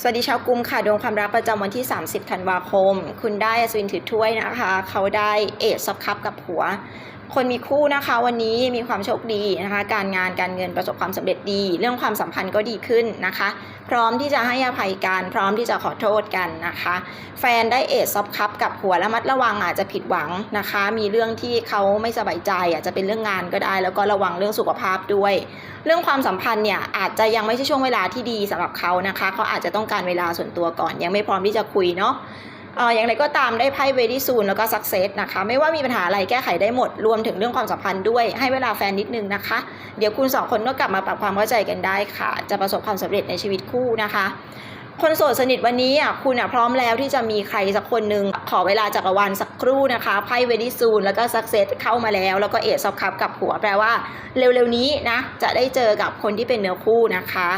สวัสดีชาวกุมค่ะดวงความรักประจำวันที่ 30 ธันวาคม คุณได้อสุวินถือถ้วยนะคะ เขาได้เอชซับคัพกับผัว คนมีคู่นะคะวันนี้มีความโชคดีนะคะ การงานการเงินประสบความสำเร็จดี เรื่องความสัมพันธ์ก็ดีขึ้นนะคะ พร้อมที่จะให้อภัยกันพร้อมที่จะขอโทษกันนะคะ แฟนได้เอซซับคัพกับผัวระมัดระวังอาจจะผิดหวังนะคะ มีเรื่องที่เขาไม่สบายใจ อาจจะเป็นเรื่องงานก็ได้ แล้วก็ระวังเรื่องสุขภาพด้วย เรื่องความสัมพันธ์เนี่ยอาจจะยังไม่ใช่ช่วงเวลาที่ดีสำหรับเขานะคะ เขาอาจจะต้องการเวลาส่วนตัวก่อน ยังไม่พร้อมที่จะคุยเนาะ อ่อย่างไรก็ตามได้ไพ่เวดี้ซูนแล้วก็สักเซสนะคะ ไม่ว่ามีปัญหาอะไรแก้ไขได้หมด รวมถึงเรื่องความสัมพันธ์ด้วยให้เวลาแฟนนิดนึงนะคะ เดี๋ยวคุณสองคนก็กลับมาปรับความเข้าใจกันได้ค่ะ จะประสบความสำเร็จในชีวิตคู่นะคะคนโสดสนิทวันนี้อะคุณอะพร้อมแล้วที่จะมีใครสักคนหนึ่งขอเวลาจักรวาลสักครู่นะคะไพ่เวดี้ซูนแล้วก็สักเซสเข้ามาแล้ว แล้วก็เอซอฟคัพกับผัวแปลว่า เร็วๆนี้นะจะได้เจอกับคนที่เป็นเนื้อคู่นะคะ